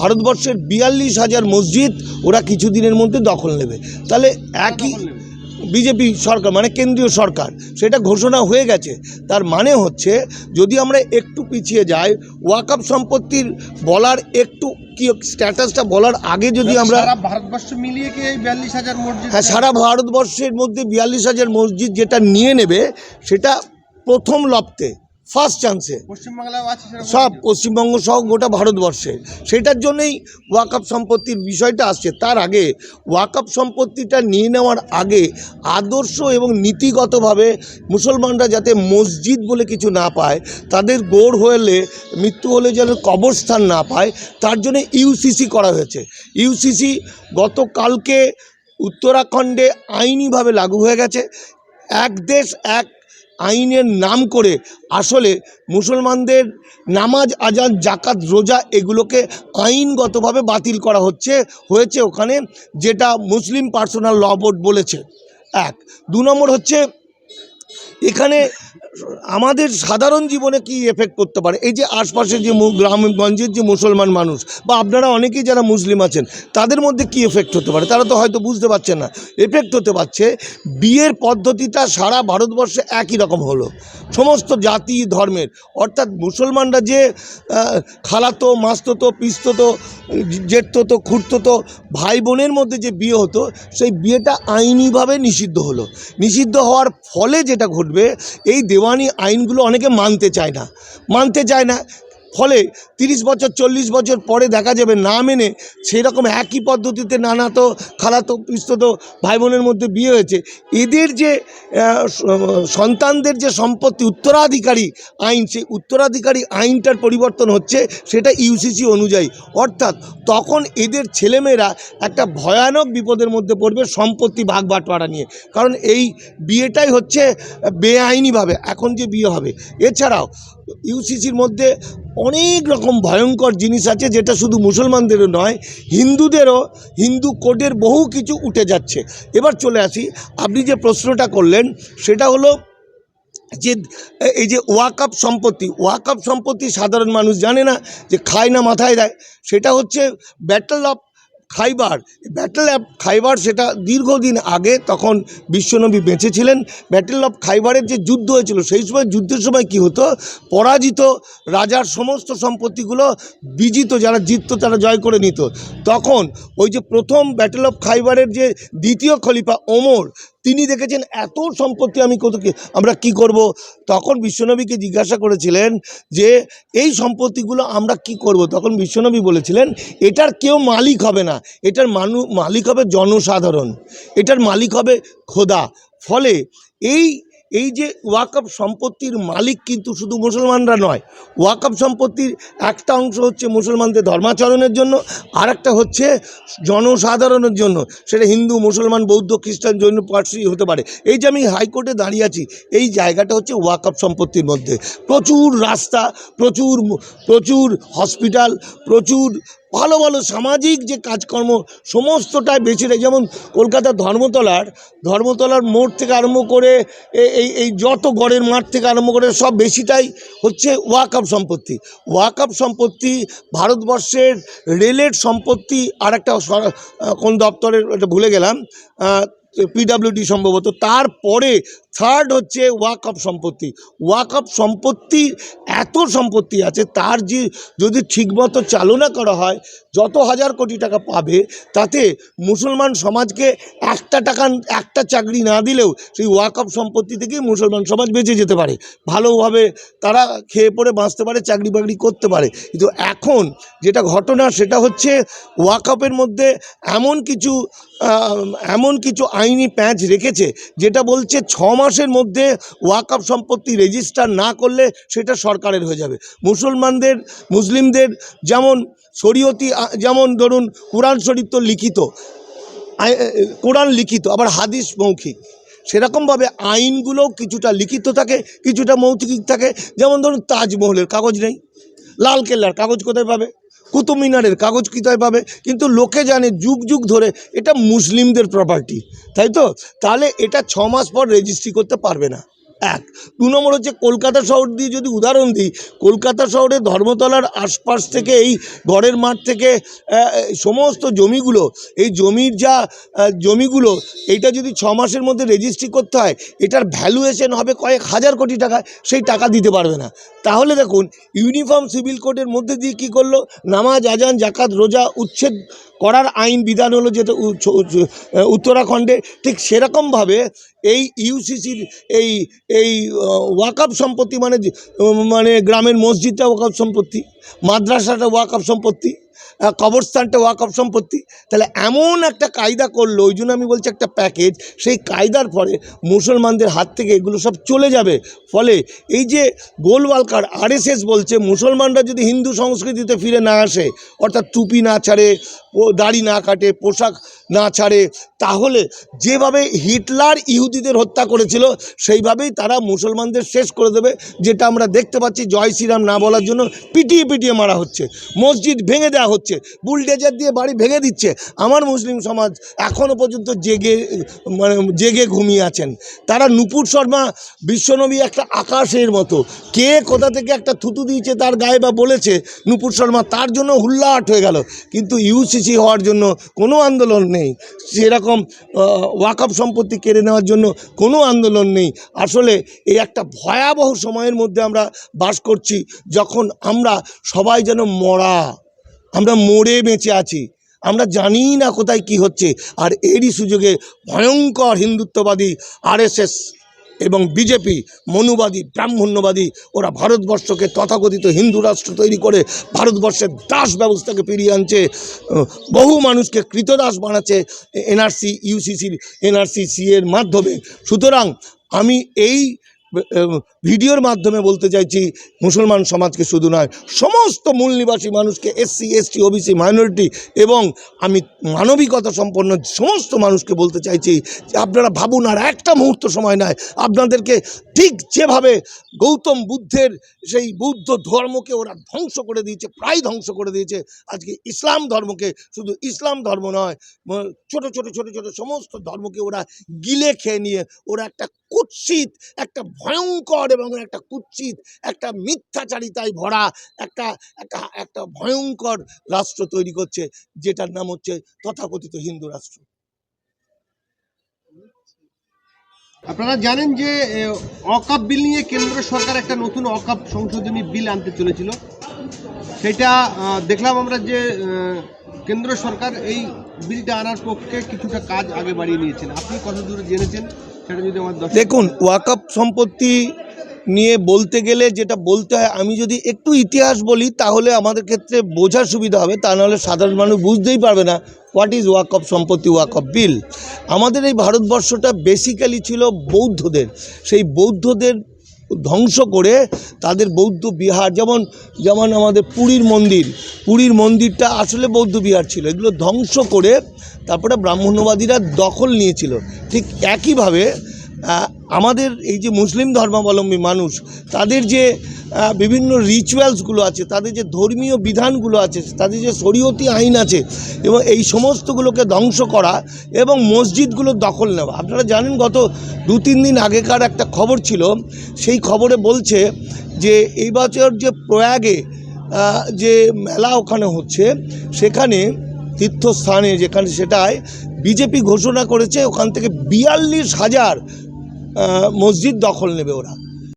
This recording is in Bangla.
ভারতবর্ষের বিয়াল্লিশ হাজার মসজিদ ওরা কিছুদিনের মধ্যে দখল নেবে। তাহলে একই বিজেপি সরকার মানে কেন্দ্রীয় সরকার সেটা ঘোষণা হয়ে গেছে। তার মানে হচ্ছে যদি আমরা একটু পিছিয়ে যাই ওয়াকআপ সম্পত্তির বলার একটু কি স্ট্যাটাসটা বলার আগে যদি আমরা ভারতবর্ষ মিলিয়ে কি এই বিয়াল্লিশ হাজার মসজিদ হ্যাঁ সারা ভারতবর্ষের মধ্যে বিয়াল্লিশ হাজার মসজিদ যেটা নিয়ে নেবে সেটা প্রথম লপ্তে। ফার্স্ট চান্সে সব? পশ্চিমবঙ্গ সহ গোটা ভারতবর্ষে। সেটার জন্যই ওয়াকআপ সম্পত্তির বিষয়টা আসছে। তার আগে ওয়াকআপ সম্পত্তিটা নিয়ে নেওয়ার আগে আদর্শ এবং নীতিগতভাবে মুসলমানরা যাতে মসজিদ বলে কিছু না পায় তাদের গোড় হলে মৃত্যু হলে যেন কবরস্থান না পায় তার জন্য ইউসিসি করা হয়েছে। ইউসিসি গতকালকে উত্তরাখণ্ডে আইনিভাবে লাগু হয়ে গেছে। এক দেশ এক আইনের নাম করে আসলে মুসলমানদের নামাজ, আজান জাকাত রোজা এগুলোকে আইনগতভাবে বাতিল করা হচ্ছে, হয়েছে ওখানে, যেটা মুসলিম পার্সোনাল ল বোর্ড বলেছে। এক। দু নম্বর হচ্ছে, এখানে আমাদের সাধারণ জীবনে কি এফেক্ট করতে পারে? এই যে আশপাশের যে গ্রামগঞ্জের যে মুসলমান মানুষ, বা আপনারা অনেকেই যারা মুসলিম আছেন, তাদের মধ্যে কি এফেক্ট হতে পারে? তারা তো হয়তো বুঝতে পারছেন না। এফেক্ট হতে পারছে, বিয়ের পদ্ধতিটা সারা ভারতবর্ষে একই রকম হলো। সমস্ত জাতি, ধর্মের। অর্থাৎ মুসলমানরা যে খালাতো, মাস্ততো, পিস্ততো জেঠতো খুঁড়তো ভাই বোনের মধ্যে যে বিয়ে হতো, সেই বিয়েটা আইনিভাবে নিষিদ্ধ হলো। নিষিদ্ধ হওয়ার ফলে যেটা ঘটবে, এই দেওয়ানি আইনগুলো অনেকে মানতে চায় না। মানতে চায় না। ফলে তিরিশ বছর, চল্লিশ বছর পরে দেখা যাবে না মেনে সেই রকম একই পদ্ধতিতে নানা তো খালাতো পিস্ততো ভাই বোনের মধ্যে বিয়ে হয়েছে। এদের যে সন্তানদের যে সম্পত্তি, উত্তরাধিকারী আইন, সেই উত্তরাধিকারী আইনটার পরিবর্তন হচ্ছে সেটা ইউসিসি অনুযায়ী। অর্থাৎ তখন এদের ছেলেমেয়েরা একটা ভয়ানক বিপদের মধ্যে পড়বে সম্পত্তি ভাগ বাটোয়ারা নিয়ে। কারণ এই বিয়েটাই হচ্ছে বেআইনিভাবে, এখন যে বিয়ে হবে। এছাড়াও ইউসিসির মধ্যে অনেক রকম ভয়ঙ্কর জিনিস আছে যেটা শুধু মুসলমানদেরও নয়, হিন্দুদেরও, হিন্দু কোডের বহু কিছু উঠে যাচ্ছে। এবার চলে আসি, আপনি যে প্রশ্নটা করলেন সেটা হলো যে, এই যে ওয়াকাপ সম্পত্তি ওয়াকাপ সম্পত্তি সাধারণ মানুষ জানে না যে খায় না মাথায় দেয়, সেটা হচ্ছে battle of Khaybar. Battle of Khaybar সেটা দীর্ঘদিন আগে তখন বিশ্বনবী বেঁচে ছিলেন ব্যাটেল অফ খাইবারের যে যুদ্ধ হয়েছিল, সেই সময়, যুদ্ধের সময় কি হতো? পরাজিত রাজার সমস্ত সম্পত্তিগুলো বিজিত, যারা জিততো, তারা জয় করে নিত। তখন ওই যে প্রথম ব্যাটেল অফ খাইবারের যে দ্বিতীয় খলিফা ওমর তিনি দেখেছেন এত সম্পত্তি আমি কত আমরা কি করব? তখন বিশ্বনবীকে জিজ্ঞাসা করেছিলেন যে, এই সম্পত্তিগুলো আমরা কি করব? তখন বিশ্বনবী বলেছিলেন, এটার কেউ মালিক হবে না। এটার মানু মালিক হবে জনসাধারণ। এটার মালিক হবে খোদা। ফলে এই এই যে ওয়াকআপ সম্পত্তির মালিক কিন্তু শুধু মুসলমানরা নয় ওয়াকআপ সম্পত্তির একটা অংশ হচ্ছে মুসলমানদের ধর্মাচরণের জন্য আর একটা হচ্ছে জনসাধারণের জন্য। সেটা হিন্দু, মুসলমান, বৌদ্ধ, খ্রিস্টান, জৈন, পার্সি হতে পারে। এই যে আমি হাইকোর্টে দাঁড়িয়ে আছি, এই জায়গাটা হচ্ছে ওয়াকআপ সম্পত্তির মধ্যে। প্রচুর রাস্তা, প্রচুর প্রচুর হসপিটাল, প্রচুর ভালো ভালো সামাজিক যে কাজকর্ম সমস্তটাই বেছে নেয় যেমন কলকাতার ধর্মতলার ধর্মতলার মোড় থেকে আরম্ভ করে এই এই যত গড়ের মাঠ থেকে আরম্ভ করে সব বেশিটাই হচ্ছে ওয়াকআপ সম্পত্তি। ওয়াকআপ সম্পত্তি, ভারতবর্ষের রেলের সম্পত্তি আর একটা কোন দপ্তরের, এটা ভুলে গেলাম পিডাব্লিউডি সম্ভবত। তারপরে থার্ড হচ্ছে ওয়াকআপ সম্পত্তি। ওয়াকআপ সম্পত্তি, এত সম্পত্তি আছে, তার যে যদি ঠিকমতো চালনা করা হয়, যত হাজার কোটি টাকা পাবে, তাতে মুসলমান সমাজকে একটা টাকা, একটা চাকরি না দিলেও সেই ওয়াকআপ সম্পত্তি থেকেই মুসলমান সমাজ বেঁচে যেতে পারে। ভালোভাবে তারা খেয়ে পড়ে বাঁচতে পারে, চাকরি বাকরি করতে পারে। কিন্তু এখন যেটা ঘটনা, সেটা হচ্ছে ওয়াকআপের মধ্যে এমন কিছু এমন কিছু আইনি প্যাঁচ রেখেছে, যেটা বলছে ছ মাসের মধ্যে ওয়াকআপ সম্পত্তি রেজিস্টার না করলে সেটা সরকারের হয়ে যাবে। মুসলমানদের, মুসলিমদের যেমন শরীয়তি যেমন ধরুন কোরআন শরীফ তো লিখিত কোরআন লিখিত, আবার হাদিস মৌখিক। সেরকমভাবে আইনগুলো কিছুটা লিখিত থাকে, কিছুটা মৌখিক থাকে। যেমন ধরুন তাজমহলের কাগজ নেই। লাল কেল্লার কাগজ কোথায় পাবে? কুতুব মিনারের কাগজ কোথায় পাবে? কিন্তু লোকে জানে যুগ যুগ ধরে এটা মুসলিমদের প্রপার্টি তাই তো? তাহলে এটা ছ মাস পর রেজিস্ট্রি করতে পারবে না। এক। দু নম্বর হচ্ছে কলকাতা শহর দিয়ে যদি উদাহরণ দিই, কলকাতা শহরে ধর্মতলার আশপাশ থেকে এই গড়ের মাঠ থেকে সমস্ত জমিগুলো, এই জমির যা জমিগুলো, এইটা যদি ছ মাসের মধ্যে রেজিস্ট্রি করতে হয়, এটার ভ্যালুয়েশন হবে কয়েক হাজার কোটি টাকা, সেই টাকা দিতে পারবে না। তাহলে দেখুন ইউনিফর্ম সিভিল কোডের মধ্যে দিয়ে কী করল? নামাজ, আজান, জাকাত, রোজা উচ্ছেদ করার আইন বিধান হলো যেটা উত্তরাখণ্ডে। ঠিক সেরকমভাবে এই ইউসিসির এই এই ওয়াকাপ সম্পত্তি মানে মানে গ্রামের মসজিদটা ওয়াকাপ সম্পত্তি মাদ্রাসাটা ওয়াকাপ সম্পত্তি। কবরস্থানটা ওয়াকফ সম্পত্তি। তাহলে এমন একটা কায়দা করল, ওই জন্য আমি বলছি একটা প্যাকেজ, সেই কায়দার পরে মুসলমানদের হাত থেকে এগুলো সব চলে যাবে। ফলে এই যে গোলওয়ালকার আরএসএস বলছে, মুসলমানরা যদি হিন্দু সংস্কৃতিতে ফিরে না আসে, অর্থাৎ টুপি না ছাড়ে ও দাড়ি না কাটে, পোশাক না ছাড়ে, তাহলে যেভাবে হিটলার ইহুদিদের হত্যা করেছিল, সেইভাবেই তারা মুসলমানদের শেষ করে দেবে, যেটা আমরা দেখতে পাচ্ছি জয় শ্রীরাম না বলার জন্য পিটিয়ে পিটিয়ে মারা হচ্ছে। মসজিদ ভেঙে দেওয়া হচ্ছে। বুলডেজার দিয়ে বাড়ি ভেঙে দিচ্ছে। আমার মুসলিম সমাজ এখনও পর্যন্ত জেগে মানে জেগে ঘুমিয়ে আছেন। তারা নুপুর শর্মা বিশ্বনবী একটা আকাশের মতো। কে কোথা থেকে একটা থুতু দিয়েছে তার গায়ে বা বলেছে, নুপুর শর্মা তার জন্য হুল্লাহাট হয়ে গেল। কিন্তু ইউসিসি হওয়ার জন্য কোনো আন্দোলন নেই। সেরকম ওয়াকআপ সম্পত্তি কেড়ে নেওয়ার জন্য কোনো আন্দোলন নেই। আসলে এই একটা ভয়াবহ সময়ের মধ্যে আমরা বাস করছি, যখন আমরা সবাই যেন মরা। আমরা মরে বেঁচে আছি। আমরা জানি না কোথায় কি হচ্ছে। আর এরই সুযোগে ভয়ঙ্কর হিন্দুত্ববাদী আরএসএস এবং বিজেপি, মনুবাদী, ব্রাহ্মণ্যবাদী, ওরা ভারতবর্ষকে তথাকথিত হিন্দু রাষ্ট্র তৈরি করে ভারতবর্ষের দাস ব্যবস্থাকে ফিরিয়ে আনছে। বহু মানুষকে কৃতদাস বানাচ্ছে এনআরসি, ইউসিসির এনআরসি সি এর মাধ্যমে। সুতরাং আমি এই ভিডিওর মাধ্যমে বলতে চাইছি, মুসলমান সমাজকে শুধু নয়, সমস্ত মূল নিবাসী মানুষকে, এসসি, এসটি, ওবিসি, মাইনরিটি এবং আমি মানবিকতা সম্পন্ন সমস্ত মানুষকে বলতে চাইছি যে আপনারা ভাবুন আর একটা মুহূর্ত সময় নয় আপনাদেরকে ঠিক যেভাবে গৌতম বুদ্ধের সেই বুদ্ধ ধর্মকে ওরা ধ্বংস করে দিয়েছে, প্রায় ধ্বংস করে দিয়েছে, আজকে ইসলাম ধর্মকে শুধু ইসলাম ধর্ম নয় ছোট ছোট ছোট ছোট সমস্ত ধর্মকে ওরা গিলে খেয়ে নিয়ে, ওরা একটা কুৎসিত, একটা ভয়ঙ্কর এবং একটা কুৎসিত, একটা মিথ্যাচারিতায় ভরা, একটা একটা একটা ভয়ঙ্কর রাষ্ট্র তৈরি করছে, যেটার নাম হচ্ছে তথাকথিত হিন্দু রাষ্ট্র। আপনারা জানেন যে অকাপ বিল নিয়ে কেন্দ্র সরকার একটা নতুন অকাপ সংশোধনী বিল আনতে চলেছিল। সেটা দেখলাম আমরা যে কেন্দ্র সরকার এই বিলটা আনার পক্ষে কিছুটা কাজ আগে বাড়িয়ে নিয়েছেন। আপনি কত দূরে জেনেছেন? দেখুন ওয়াকআপ সম্পত্তি নিয়ে বলতে গেলে যেটা বলতে হয়, আমি যদি একটু ইতিহাস বলি, তাহলে আমাদের ক্ষেত্রে বোঝার সুবিধা হবে। তা নাহলে সাধারণ মানুষ বুঝতেই পারবে না হোয়াট ইজ ওয়াকফ সম্পত্তি ওয়াকআপ বিল আমাদের এই ভারতবর্ষটা বেসিক্যালি ছিল বৌদ্ধদের। সেই বৌদ্ধদের ধ্বংস করে তাদের বৌদ্ধ বিহার, যেমন যেমন আমাদের পুরীর মন্দির, পুরীর মন্দিরটা আসলে বৌদ্ধ বিহার ছিল। এগুলো ধ্বংস করে তারপরে ব্রাহ্মণ্যবাদীরা দখল নিয়েছিল। ঠিক একইভাবে আমাদের এই যে মুসলিম ধর্মাবলম্বী মানুষ, তাদের যে বিভিন্ন রিচুয়ালসগুলো আছে, তাদের যে ধর্মীয় বিধানগুলো আছে, তাদের যে শরীয়তি আইন আছে, এবং এই সমস্তগুলোকে ধ্বংস করা এবং মসজিদগুলোর দখল নেওয়া। আপনারা জানেন, গত দু তিন দিন আগেকার একটা খবর ছিল, সেই খবরে বলছে যে, এই বছর যে প্রয়াগে যে মেলা ওখানে হচ্ছে, সেখানে তীর্থস্থানে যেখানে সেটায় বিজেপি ঘোষণা করেছে, ওখান থেকে বিয়াল্লিশ হাজার মসজিদ দখল নেবে ওরা।